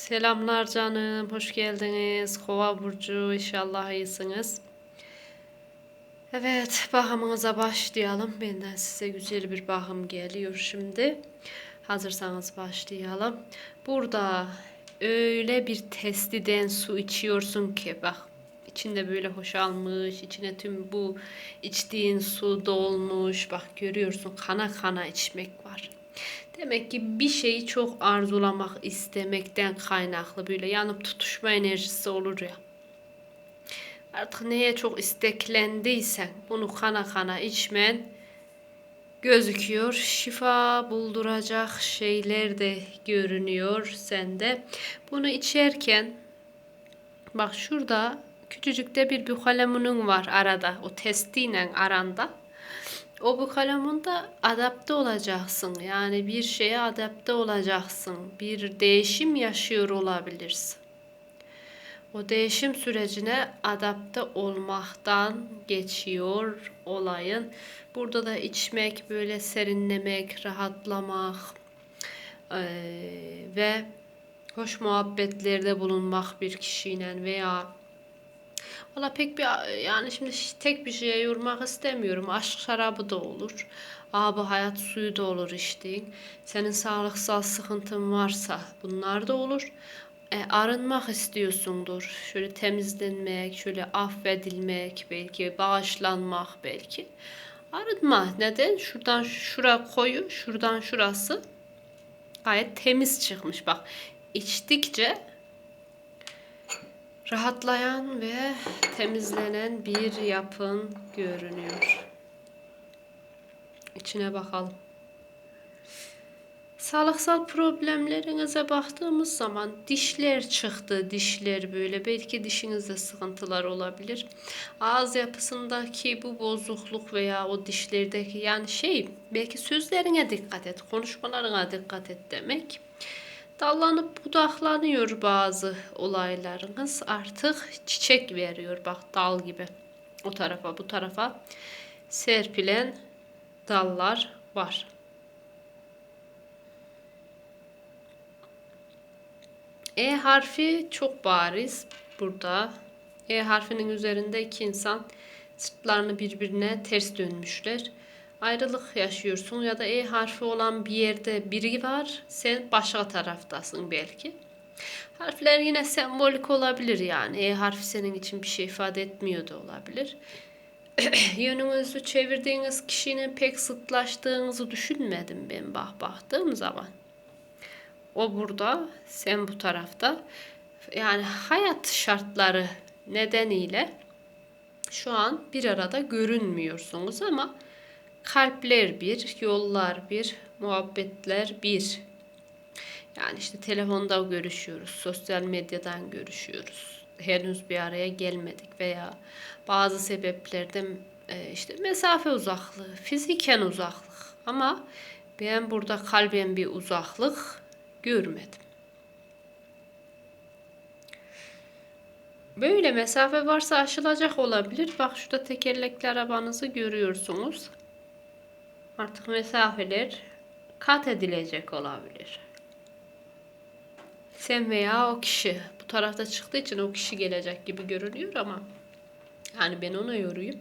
Selamlar canım, hoş geldiniz. Kova burcu, inşallah iyisiniz. Evet, bakımınıza başlayalım. Benden size güzel bir bakım geliyor şimdi. Hazırsanız başlayalım. Burada öyle bir testiden su içiyorsun ki bak içinde böyle hoşalmış, içine tüm bu içtiğin su dolmuş. Bak görüyorsun kana kana içmek var. Demek ki bir şeyi çok arzulamak istemekten kaynaklı böyle yanıp tutuşma enerjisi olur ya. Artık neye çok isteklendiysen bunu kana kana içmen gözüküyor. Şifa bulduracak şeyler de görünüyor sende. Bunu içerken bak şurada küçücük de bir bukalemunun var arada. O testiyle aranda. O bu kalemunda adapte olacaksın. Yani bir şeye adapte olacaksın. Bir değişim yaşıyor olabilirsin. O değişim sürecine adapte olmaktan geçiyor olayın. Burada da içmek, böyle serinlemek, rahatlamak eee, ve hoş muhabbetlerde bulunmak bir kişiyle veya Valla pek bir yani şimdi tek bir şeye yormak istemiyorum. Aşk şarabı da olur. Abi hayat suyu da olur içtiğin. Senin sağlıksal sıkıntın varsa bunlar da olur. E, arınmak istiyorsundur. Şöyle temizlenmek, şöyle affedilmek, belki bağışlanmak belki. Arınma. Neden? Şuradan şura koyu, şuradan şurası gayet temiz çıkmış. Bak içtikçe rahatlayan ve temizlenen bir yapın görünüyor. İçine bakalım. Sağlıksal problemlerinize baktığımız zaman dişler çıktı. Dişler böyle belki dişinizde sıkıntılar olabilir. Ağız yapısındaki bu bozukluk veya o dişlerdeki yani şey belki sözlerine dikkat et, konuşmalarına dikkat et demek. Dallanıp budaklanıyor bazı olaylarınız. Artık çiçek veriyor bak dal gibi. O tarafa bu tarafa serpilen dallar var. E harfi çok bariz burada. E harfinin üzerinde iki insan sırtlarını birbirine ters dönmüşler ayrılık yaşıyorsun ya da E harfi olan bir yerde biri var. Sen başka taraftasın belki. Harfler yine sembolik olabilir yani. E harfi senin için bir şey ifade etmiyor da olabilir. Yönünüzü çevirdiğiniz kişinin pek sıtlaştığınızı düşünmedim ben bak baktığım zaman. O burada, sen bu tarafta. Yani hayat şartları nedeniyle şu an bir arada görünmüyorsunuz ama kalpler bir, yollar bir, muhabbetler bir. Yani işte telefonda görüşüyoruz, sosyal medyadan görüşüyoruz. Henüz bir araya gelmedik veya bazı sebeplerden e, işte mesafe uzaklığı, fiziken uzaklık. Ama ben burada kalben bir uzaklık görmedim. Böyle mesafe varsa aşılacak olabilir. Bak şurada tekerlekli arabanızı görüyorsunuz artık mesafeler kat edilecek olabilir. Sen veya o kişi bu tarafta çıktığı için o kişi gelecek gibi görünüyor ama yani ben ona yoruyum.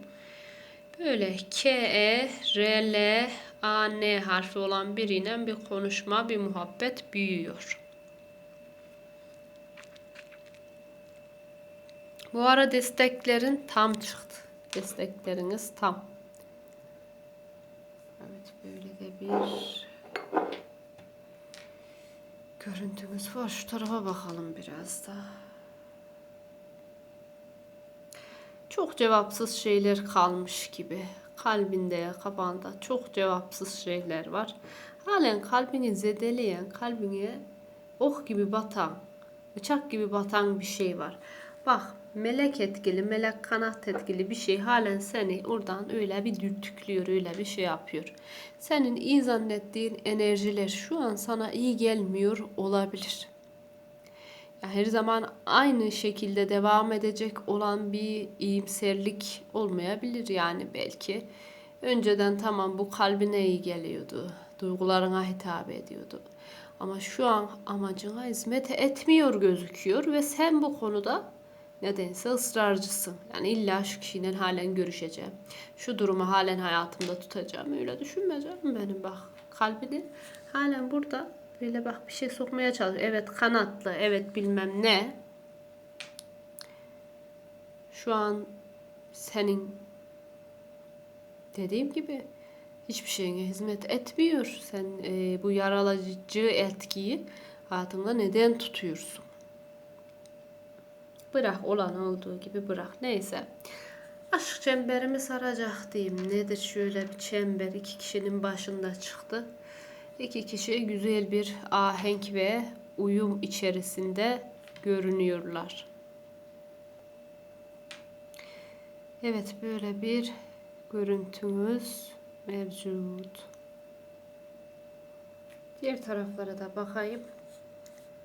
Böyle K, E, R, L, A, N harfi olan biriyle bir konuşma, bir muhabbet büyüyor. Bu ara desteklerin tam çıktı. Destekleriniz tam. Evet böyle de bir görüntümüz var. Şu tarafa bakalım biraz da. Çok cevapsız şeyler kalmış gibi. Kalbinde, kafanda çok cevapsız şeyler var. Halen kalbini zedeleyen, kalbine ok gibi batan, bıçak gibi batan bir şey var. Bak melek etkili, melek kanat etkili bir şey halen seni oradan öyle bir dürtüklüyor, öyle bir şey yapıyor. Senin iyi zannettiğin enerjiler şu an sana iyi gelmiyor olabilir. Ya her zaman aynı şekilde devam edecek olan bir iyimserlik olmayabilir yani belki. Önceden tamam bu kalbine iyi geliyordu, duygularına hitap ediyordu. Ama şu an amacına hizmet etmiyor gözüküyor ve sen bu konuda nedense ısrarcısın. Yani illa şu kişiyle halen görüşeceğim. Şu durumu halen hayatımda tutacağım. Öyle düşünmeyeceğim benim bak. Kalbini halen burada böyle bak bir şey sokmaya çalışıyor. Evet kanatlı, evet bilmem ne. Şu an senin dediğim gibi hiçbir şeyine hizmet etmiyor. Sen e, bu yaralayıcı etkiyi hayatında neden tutuyorsun? Bırak olan olduğu gibi bırak. Neyse. Aşk çemberimi saracak diyeyim. Nedir şöyle bir çember iki kişinin başında çıktı. İki kişi güzel bir ahenk ve uyum içerisinde görünüyorlar. Evet böyle bir görüntümüz mevcut. Diğer taraflara da bakayım.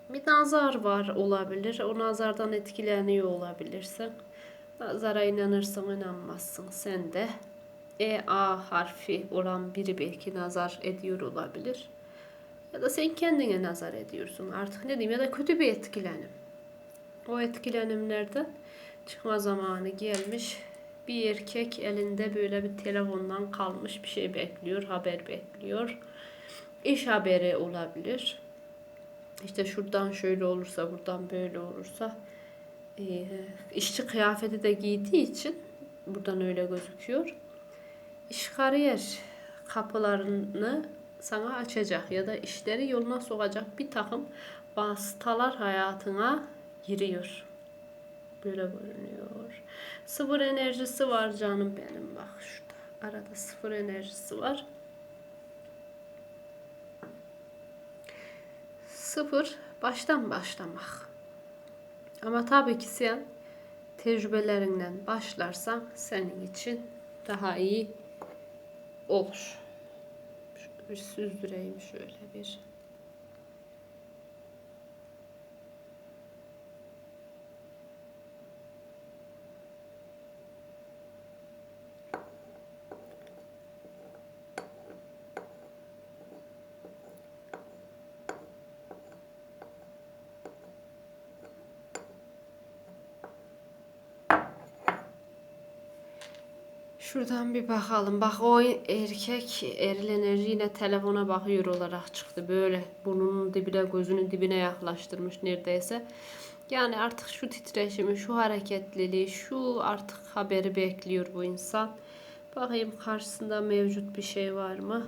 Bir nazar var olabilir. O nazardan etkileniyor olabilirsin. Nazara inanırsın inanmazsın. Sen de E A harfi olan biri belki nazar ediyor olabilir. Ya da sen kendine nazar ediyorsun. Artık ne diyeyim ya da kötü bir etkilenim. O etkilenimlerden çıkma zamanı gelmiş. Bir erkek elinde böyle bir telefondan kalmış bir şey bekliyor, haber bekliyor. İş haberi olabilir. İşte şuradan şöyle olursa, buradan böyle olursa. Ee, işçi kıyafeti de giydiği için buradan öyle gözüküyor. İş kariyer kapılarını sana açacak ya da işleri yoluna sokacak bir takım vasıtalar hayatına giriyor. Böyle görünüyor. Sıfır enerjisi var canım benim bak şurada. Arada sıfır enerjisi var. Sıfır baştan başlamak. Ama tabii ki sen tecrübelerinden başlarsan senin için daha iyi olur. Bir süzdüreyim şöyle bir. Şuradan bir bakalım. Bak o erkek eril enerji yine telefona bakıyor olarak çıktı. Böyle burnunun dibine gözünün dibine yaklaştırmış neredeyse. Yani artık şu titreşimi, şu hareketliliği, şu artık haberi bekliyor bu insan. Bakayım karşısında mevcut bir şey var mı?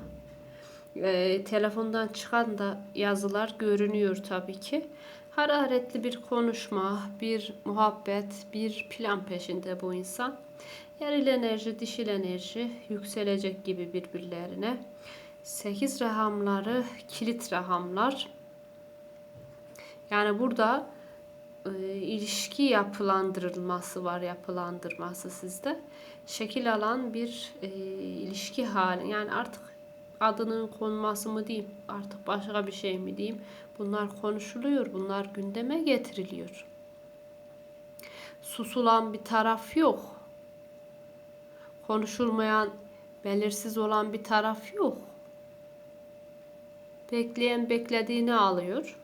Ee, telefondan çıkan da yazılar görünüyor tabii ki. Hararetli bir konuşma, bir muhabbet, bir plan peşinde bu insan. Eril enerji, dişil enerji yükselecek gibi birbirlerine. Sekiz rahamları kilit rahamlar. Yani burada e, ilişki yapılandırılması var, yapılandırması sizde. Şekil alan bir e, ilişki hali. Yani artık adının konması mı diyeyim, artık başka bir şey mi diyeyim. Bunlar konuşuluyor, bunlar gündeme getiriliyor. Susulan bir taraf yok konuşulmayan, belirsiz olan bir taraf yok. Bekleyen beklediğini alıyor.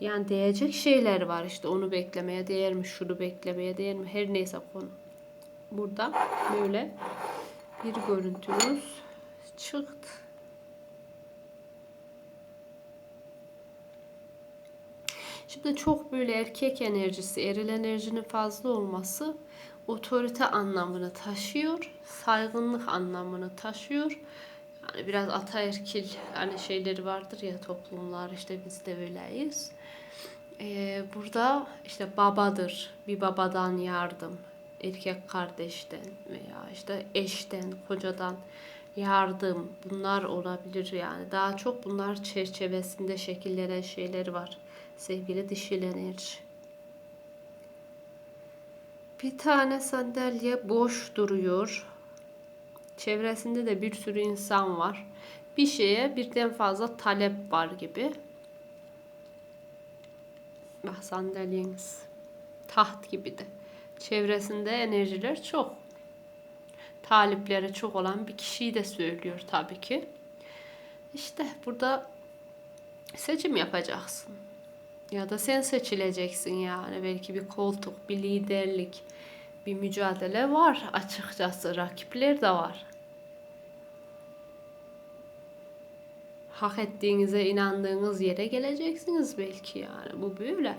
Yani değecek şeyler var işte onu beklemeye değer mi, şunu beklemeye değer mi her neyse konu. Burada böyle bir görüntümüz çıktı. Şimdi çok böyle erkek enerjisi, eril enerjinin fazla olması otorite anlamını taşıyor, saygınlık anlamını taşıyor. Yani biraz ataerkil hani şeyleri vardır ya toplumlar işte biz de öyleyiz. Ee, burada işte babadır, bir babadan yardım, erkek kardeşten veya işte eşten, kocadan yardım bunlar olabilir yani. Daha çok bunlar çerçevesinde şekillenen şeyler var. Sevgili dişil enerji. Bir tane sandalye boş duruyor. Çevresinde de bir sürü insan var. Bir şeye birden fazla talep var gibi. Bak sandalyeniz taht gibi de. Çevresinde enerjiler çok. Talipleri çok olan bir kişiyi de söylüyor tabii ki. İşte burada seçim yapacaksın. Ya da sen seçileceksin yani. Belki bir koltuk, bir liderlik, bir mücadele var açıkçası. Rakipler de var. Hak ettiğinize inandığınız yere geleceksiniz belki yani. Bu böyle.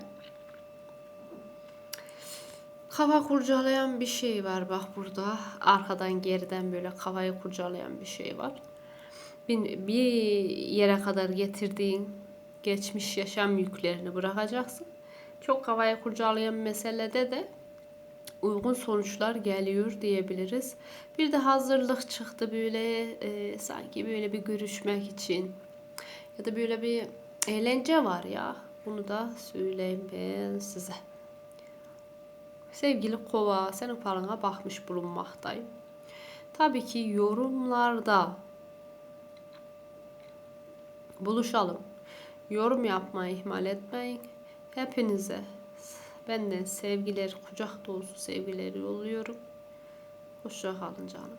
Kafa kurcalayan bir şey var bak burada. Arkadan geriden böyle kafayı kurcalayan bir şey var. Bir, bir yere kadar getirdiğin geçmiş yaşam yüklerini bırakacaksın. Çok kafayı kurcalayan meselede de uygun sonuçlar geliyor diyebiliriz. Bir de hazırlık çıktı böyle e, sanki böyle bir görüşmek için ya da böyle bir eğlence var ya. Bunu da söyleyeyim ben size. Sevgili kova, senin falına bakmış bulunmaktayım. Tabii ki yorumlarda buluşalım. Yorum yapmayı ihmal etmeyin. Hepinize benden sevgiler, kucak dolusu sevgileri yolluyorum. Hoşça kalın canım.